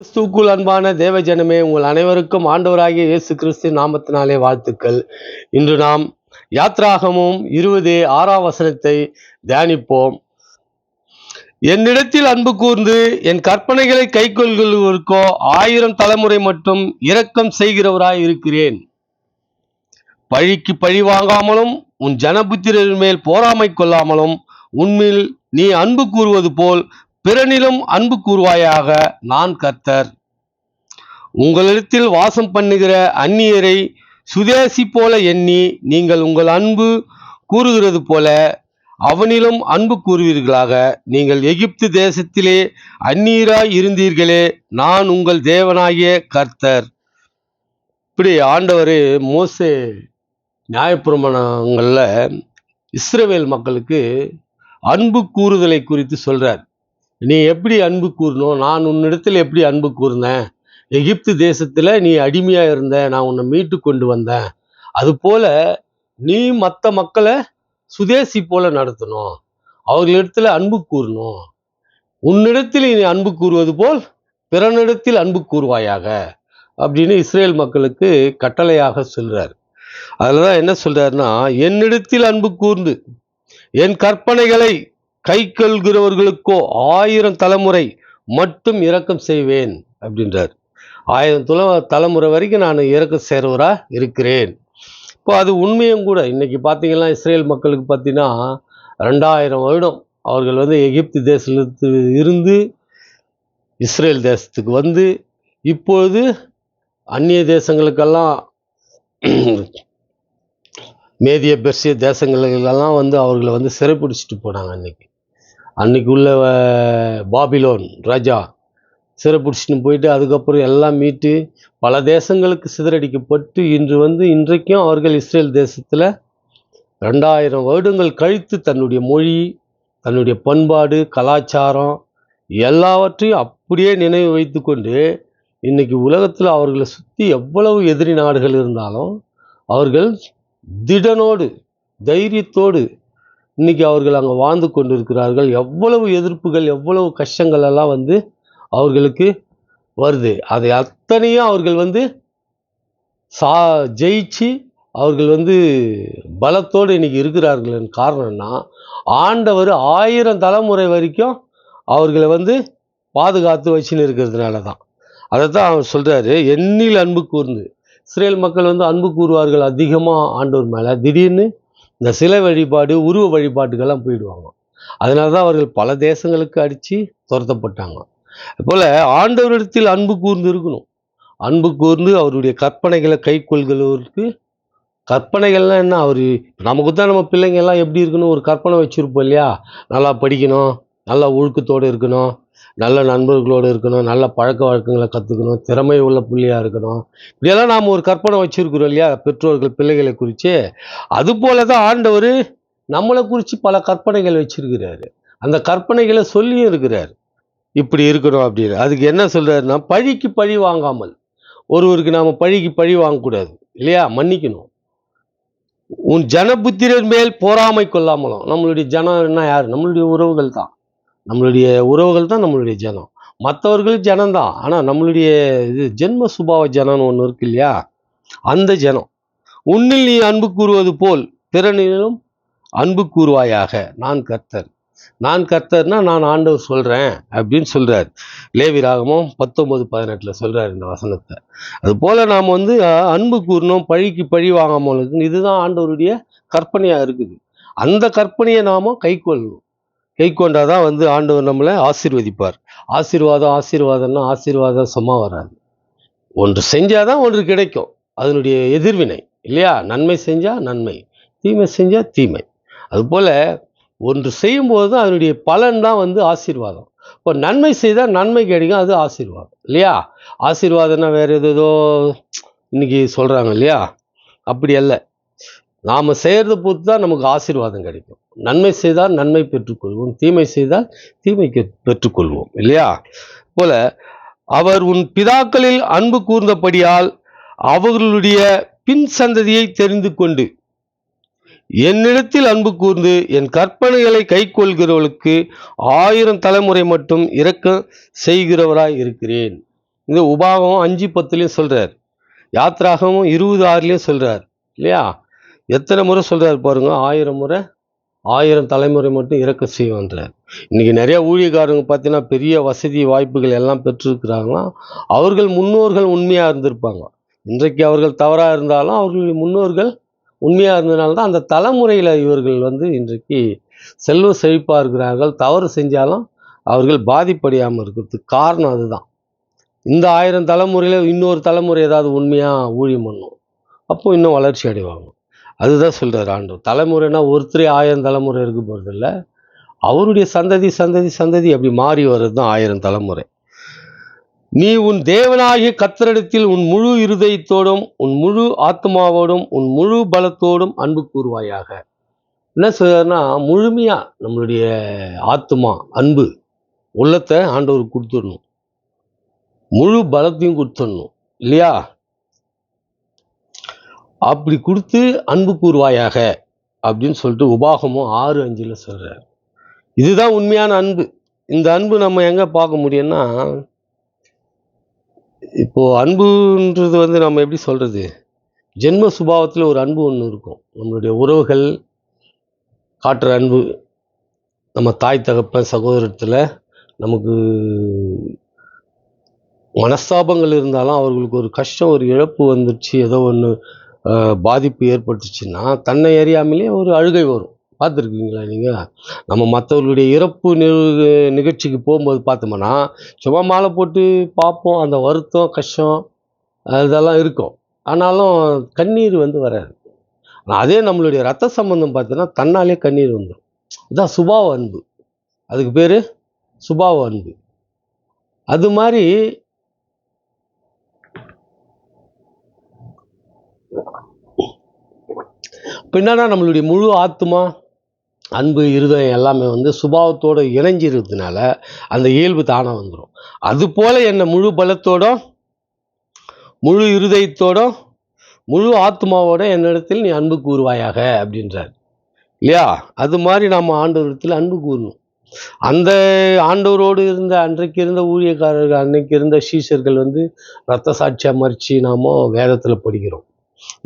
கிறிஸ்துக்குள் அன்பான தேவஜனமே உங்கள் அனைவருக்கும் ஆண்டவராகிய இயேசு கிறிஸ்து நாமத்தினாலே வாழ்த்துக்கள். இன்று நாம் யாத்ராகமும் இருபது ஆறாம் வசனத்தை தியானிப்போம். என்னிடத்தில் அன்பு கூர்ந்து என் கற்பனைகளை கைக்கொள்கிறவருக்கோ ஆயிரம் தலைமுறை மட்டும் இரக்கம் செய்கிறவராய் இருக்கிறேன். பழிக்கு பழி வாங்காமலும் உன் ஜனபுத்திரர் மேல் போராமை கொள்ளாமலும் உண்மையில் நீ அன்பு கூறுவது போல் பிறனிலும் அன்பு கூறுவாயாக நான் கர்த்தர். உங்களிடத்தில் வாசம் பண்ணுகிற அந்நியரை சுதேசி போல எண்ணி நீங்கள் உங்கள் அன்பு கூறுகிறது போல அவனிலும் அன்பு கூறுவீர்களாக. நீங்கள் எகிப்து தேசத்திலே அந்நீராய் இருந்தீர்களே நான் உங்கள் தேவனாகிய கர்த்தர். இப்படி ஆண்டவர் மோசே நியாயப்பிரமாணங்களில் இஸ்ரவேல் மக்களுக்கு அன்பு கூறுதலை குறித்து சொல்கிறார் நீ எப்படி அன்பு கூறணும்? நான் உன்னிடத்தில் எப்படி அன்பு கூர்ந்தேன்? எகிப்து தேசத்தில் நீ அடிமையாக இருந்த நான் உன்னை மீட்டு கொண்டு வந்தேன். அதுபோல நீ மற்ற மக்களை சுதேசி போல நடத்தணும். அவர்களிடத்தில் அன்பு கூறணும். உன்னிடத்தில் நீ அன்பு கூறுவது போல் பிறனிடத்தில் அன்பு கூறுவாயாக அப்படின்னு இஸ்ரேல் மக்களுக்கு கட்டளையாக சொல்கிறார் அதில் தான் என்ன சொல்கிறாருன்னா என்னிடத்தில் அன்பு கூர்ந்து என் கற்பனைகளை கை கொள்கிறவர்களுக்கோ ஆயிரம் தலைமுறை மட்டும் இரக்கம் செய்வேன் அப்படின்றார். ஆயிரம் துல தலைமுறை வரைக்கும் நான் இறக்கம் சேர்வராக இருக்கிறேன். இப்போ அது உண்மையும் கூட இன்றைக்கி பார்த்தீங்கன்னா இஸ்ரேல் மக்களுக்கு பார்த்தீங்கன்னா ரெண்டாயிரம் வருடம் அவர்கள் வந்து எகிப்து தேசத்தில் இருந்து இஸ்ரேல் தேசத்துக்கு வந்து இப்பொழுது அந்நிய தேசங்களுக்கெல்லாம் மேதிய பெர்சிய தேசங்களுக்கெல்லாம் வந்து அவர்களை வந்து சிறைப்பிடிச்சிட்டு போனாங்க அன்னைக்கு அன்னைக்கு உள்ள பாபிலோன் ராஜா சிறைப்பிடிச்சிட்டு போயிட்டு அதுக்கப்புறம் எல்லாம் மீட்டு பல தேசங்களுக்கு சிதறடிக்கப்பட்டு இன்று வந்து இன்றைக்கும் அவர்கள் இஸ்ரேல் தேசத்தில் ரெண்டாயிரம் வருடங்கள் கழித்து தன்னுடைய மொழி தன்னுடைய பண்பாடு கலாச்சாரம் எல்லாவற்றையும் அப்படியே நினைவு வைத்துக்கொண்டு இன்னைக்கு உலகத்தில் அவர்களை சுற்றி எவ்வளவு எதிரி நாடுகள் இருந்தாலும் அவர்கள் திடனோடு தைரியத்தோடு இன்றைக்கி அவர்கள் அங்கே வாழ்ந்து கொண்டிருக்கிறார்கள். எவ்வளவு எதிர்ப்புகள் எவ்வளவு கஷ்டங்கள் எல்லாம் வந்து அவர்களுக்கு வருது. அதை அத்தனையும் அவர்கள் வந்து சா ஜெயிச்சு அவர்கள் வந்து பலத்தோடு இன்னைக்கு இருக்கிறார்கள் காரணம்னா ஆண்டவர் ஆயிரம் தலைமுறை வரைக்கும் அவர்களை வந்து பாதுகாத்து வச்சுன்னு இருக்கிறதுனால தான். அதை தான் அவர் சொல்கிறாரு எண்ணில் அன்பு கூர்ந்து. இஸ்ரேல் மக்கள் வந்து அன்பு கூறுவார்கள் அதிகமாக ஆண்டவர் மேலே. திடீர்னு இந்த சிலை வழிபாடு உருவ வழிபாட்டுக்கெல்லாம் போயிடுவாங்க அதனால தான் அவர்கள் பல தேசங்களுக்கு அடித்து துரத்தப்பட்டாங்க போல் ஆண்டவரிடத்தில் அன்பு கூர்ந்து இருக்கணும். அன்பு கூர்ந்து அவருடைய கற்பனைகளை கை கொள்கிறவருக்கு கற்பனைகள்லாம் என்ன? அவர் நமக்கு தான் நம்ம பிள்ளைங்க எல்லாம் எப்படி இருக்கணும்? ஒரு கற்பனை வச்சுருப்போம் இல்லையா? நல்லா படிக்கணும். நல்ல ஒழுக்கத்தோடு இருக்கணும் நல்ல நண்பர்களோடு இருக்கணும் நல்ல பழக்க வழக்கங்களை கற்றுக்கணும் திறமை உள்ள புள்ளியாக இருக்கணும். இப்படியெல்லாம் நாம் ஒரு கற்பனை வச்சுருக்கிறோம் இல்லையா? பெற்றோர்கள் பிள்ளைகளை குறித்து அதுபோல தான் ஆண்டவர் நம்மளை குறித்து பல கற்பனைகள் வச்சிருக்கிறாரு. அந்த கற்பனைகளை சொல்லியும் இருக்கிறார். இப்படி இருக்கணும் அப்படின்னு. அதுக்கு என்ன சொல்றாருன்னா பழிக்கு பழி வாங்காமல். ஒருவருக்கு நாம் பழிக்கு பழி வாங்கக்கூடாது இல்லையா? மன்னிக்கணும். உன் ஜனபுத்திரர் மேல் பொறாமை கொள்ளாமலும் நம்மளுடைய ஜனம்னா யார்? நம்மளுடைய உறவுகள் தான் நம்மளுடைய உறவுகள் தான் நம்மளுடைய ஜனம். மற்றவர்கள் ஜனம்தான். ஆனால் நம்மளுடைய இது ஜென்ம சுபாவ ஜனம்னு ஒன்று இருக்கு இல்லையா? அந்த ஜனம். உன்னில் நீ அன்பு கூறுவது போல் பிறனிலும் அன்பு கூறுவாயாக. நான் கர்த்தர். நான் கர்த்தர்னா நான் ஆண்டவர் சொல்கிறேன் அப்படின்னு சொல்கிறார் லேவி ராகமும் பத்தொம்பது பதினெட்டில் சொல்கிறார் இந்த வசனத்தை. அதுபோல் நாம் வந்து அன்பு கூறணும் பழிக்கு பழி வாங்காமல் இதுதான் ஆண்டவருடைய கற்பனையாக இருக்குது. அந்த கற்பனையை நாம கை கொள்ளணும் தான் வந்து ஆண்டவர் நம்மளை ஆசீர்வதிப்பார். ஆசீர்வாதம் ஆசீர்வாதம்னா ஆசீர்வாதம் சும்மா வராது. ஒன்று செஞ்சால் தான் ஒன்று கிடைக்கும். அதனுடைய எதிர்வினை இல்லையா? நன்மை செஞ்சால் நன்மை தீமை செஞ்சால் தீமை. அதுபோல் ஒன்று செய்யும்போது தான் அதனுடைய பலன் தான் வந்து ஆசீர்வாதம். இப்போ நன்மை செய்தால் நன்மை கிடைக்கும் அது ஆசீர்வாதம் இல்லையா? ஆசீர்வாதம்னா வேறு ஏதோ இன்னைக்கு சொல்கிறாங்க இல்லையா? அப்படி அல்ல. நாம செய்கிறத பொறுத்து தான் நமக்கு ஆசீர்வாதம் கிடைக்கும். நன்மை செய்தால் நன்மை பெற்றுக்கொள்வோம். தீமை செய்தால் தீமைக்கு பெற்றுக்கொள்வோம். இல்லையா? போல அவர் உன் பிதாக்களில் அன்பு கூர்ந்தபடியால் அவர்களுடைய பின் சந்ததியை தெரிந்து கொண்டு என்னிடத்தில் அன்பு கூர்ந்து என் கற்பனைகளை கைக்கொள்கிறவளுக்கு ஆயிரம் தலைமுறை மட்டும் இரக்கம் செய்கிறவராய் இருக்கிறேன். இந்த உபாகம் அஞ்சு பத்துலேயும் சொல்கிறார் யாத்ராகமும் இருபது ஆறுலேயும் சொல்கிறார் இல்லையா? எத்தனை முறை சொல்கிறார் பாருங்க ஆயிரம் முறை ஆயிரம் தலைமுறை மட்டும் இறக்க செய்வோன்றார். இன்றைக்கி நிறைய ஊழியக்காரங்க பார்த்தீங்கன்னா பெரிய வசதி வாய்ப்புகள் எல்லாம் பெற்றிருக்கிறாங்கன்னா அவர்கள் முன்னோர்கள் உண்மையாக இருந்திருப்பாங்க. இன்றைக்கு அவர்கள் தவறாக இருந்தாலும் அவர்களுடைய முன்னோர்கள் உண்மையாக இருந்ததுனால தான் அந்த தலைமுறையில் இவர்கள் வந்து இன்றைக்கு செல்வ செழிப்பாக இருக்கிறார்கள். தவறு செஞ்சாலும் அவர்கள் பாதிப்படையாமல் இருக்கிறதுக்கு காரணம் அதுதான். இந்த ஆயிரம் தலைமுறையில் இன்னொரு தலைமுறை ஏதாவது உண்மையாக ஊழியம் பண்ணும். அப்போ இன்னும் வளர்ச்சி அடைவாங்க. அதுதான் சொல்கிறார் ஆண்டவர். தலைமுறைனா ஒருத்தரே ஆயிரம் தலைமுறை இருக்க போகிறதில்ல அவருடைய சந்ததி சந்ததி சந்ததி அப்படி மாறி வர்றது தான் ஆயிரம் தலைமுறை. நீ உன் தேவனாகிய கத்தரிடத்தில் உன் முழு இருதயத்தோடும் உன் முழு ஆத்மாவோடும் உன் முழு பலத்தோடும் அன்பு கூறுவாயாக. என்ன சொல்றாருன்னா முழுமையாக நம்மளுடைய ஆத்மா அன்பு உள்ளத்தை ஆண்டவருக்கு கொடுத்துடணும். முழு பலத்தையும் கொடுத்துடணும். இல்லையா? அப்படி கொடுத்து அன்பு கூறுவாயாக அப்படின்னு சொல்லிட்டு உபாகமும் ஆறு அஞ்சில் சொல்கிறார் இதுதான் உண்மையான அன்பு. இந்த அன்பு நம்ம எங்கே பார்க்க முடியும்னா இப்போது அன்புன்றது வந்து நம்ம எப்படி சொல்கிறது ஜென்ம சுபாவத்தில் ஒரு அன்பு ஒன்று இருக்கும். நம்மளுடைய உறவுகள் காட்டுற அன்பு நம்ம தாய் தகப்பன் சகோதரத்தில் நமக்கு மனஸ்தாபங்கள் இருந்தாலும் அவர்களுக்கு ஒரு கஷ்டம் ஒரு இழப்பு வந்துடுச்சு ஏதோ ஒன்று பாதிப்பு ஏற்பட்டுச்சுன்னா தன்னை அறியாமலே ஒரு அழுகை வரும். பார்த்துருக்கீங்களா நீங்கள் நம்ம மற்றவர்களுடைய இறப்பு நிக- நிகழ்ச்சிக்கு போகும்போது பார்த்தோம்னா சும்மா மாலை போட்டு பார்ப்போம் அந்த வருத்தம் கஷ்டம் அதெல்லாம் இருக்கும். ஆனாலும் கண்ணீர் வந்து வராது. அதே நம்மளுடைய ரத்த சம்பந்தம் பார்த்தீங்கன்னா தன்னாலே கண்ணீர் வந்துடும் இதான் சுபாவ அன்பு. அதுக்கு பேர் சுபாவ அன்பு. அது மாதிரி இப்போ என்னன்னா நம்மளுடைய முழு ஆத்மா அன்பு இருதயம் எல்லாமே வந்து சுபாவத்தோடு இணைஞ்சிருக்கிறதுனால அந்த இயல்பு தானாக வந்துடும் அதுபோல் என்னை முழு பலத்தோடும் முழு இருதயத்தோடும் முழு ஆத்மாவோட என்னிடத்தில் நீ அன்பு கூறுவாயாக அப்படின்றார். இல்லையா? அது மாதிரி நம்ம ஆண்டவரிடத்தில் அன்பு கூறணும். அந்த ஆண்டவரோடு இருந்த அன்றைக்கு இருந்த ஊழியக்காரர்கள் அன்னைக்கு இருந்த சீஷர்கள் வந்து ரத்த சாட்சியாக மறிச்சு நாம் வேதத்தில் படிக்கிறோம்.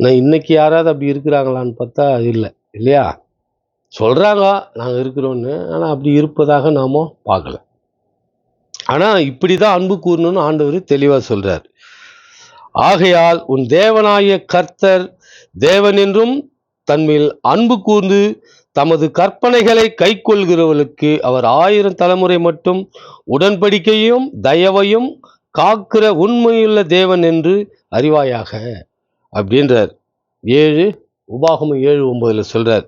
நான் இன்னைக்கு யாராவது அப்படி இருக்கிறாங்களான்னு பார்த்தா இல்லை. இல்லையா? சொல்கிறாங்க நாங்கள் இருக்கிறோன்னு ஆனால் அப்படி இருப்பதாக நாம பார்க்கல. ஆனால் இப்படி தான் அன்பு கூறணும்னு ஆண்டவர் தெளிவாக சொல்கிறார் ஆகையால் உன் தேவனாய கர்த்தர் தேவன் என்றும் தன்மையில் அன்பு கூர்ந்து தமது கற்பனைகளை கைக்கொள்கிறவர்களுக்கு அவர் ஆயிரம் தலைமுறை மட்டும் உடன்படிக்கையும் தயவையும் காக்கிற உண்மையுள்ள தேவன் என்று அறிவாயாக. அப்படின்றார். ஏழு உபாகமும் ஏழு ஒன்பதில் சொல்கிறார்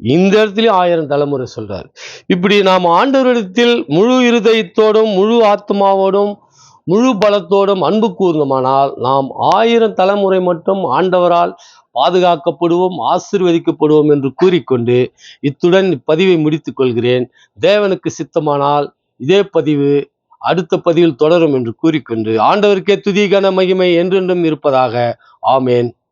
இந்த இடத்துலையும் ஆயிரம் தலைமுறை சொல்கிறார் இப்படி நாம் ஆண்டவரிடத்தில் முழு இருதயத்தோடும் முழு ஆத்மாவோடும் முழு பலத்தோடும் அன்பு கூர்ந்தோமானால் நாம் ஆயிரம் தலைமுறை மட்டும் ஆண்டவரால் பாதுகாக்கப்படுவோம் ஆசிர்வதிக்கப்படுவோம் என்று கூறிக்கொண்டு இத்துடன் இப்பதிவை முடித்துக் கொள்கிறேன். தேவனுக்கு சித்தமானால் இதே பதிவு அடுத்த பதிவில் தொடரும் என்று கூறிக்கொண்டு ஆண்டவருக்கே துதி கன மகிமை என்றென்றும் இருப்பதாக ஆமேன்